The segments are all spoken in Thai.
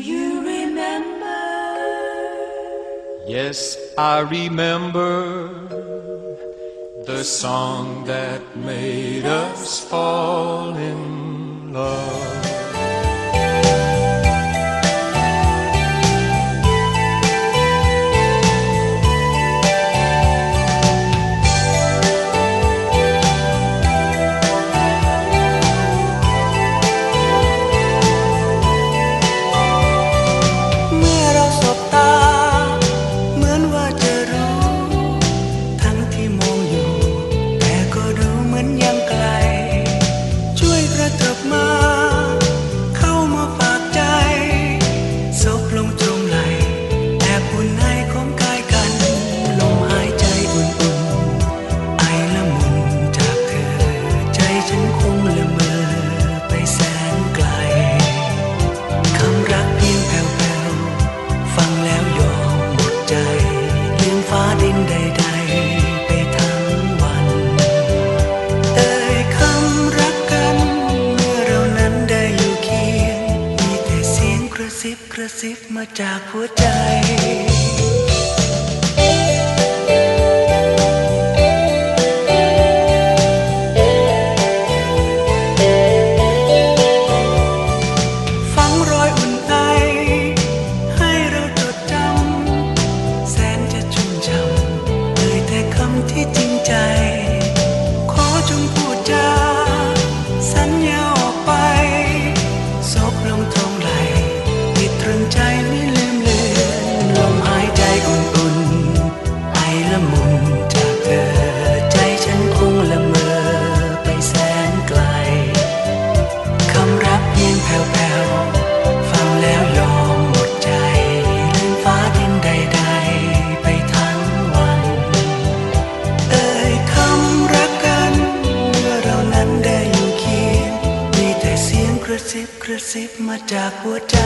you remember? Yes, I remember the song that made us fall in love. ฉันคงละเมอไปแสนไกล คำรักเพียงแผ่วๆ ฟังแล้วยอมหมดใจเลื่อมฟ้าดินใดๆ ไปทั้งวันแต่คำรักกัน เมื่อเรานั้นได้อยู่เคียง มีแต่เสียงกระซิบกระซิบมาจากหัวใจ ระซิบกระซิบมาจากหัวใจ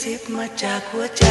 ซิบมาจากหัวใจ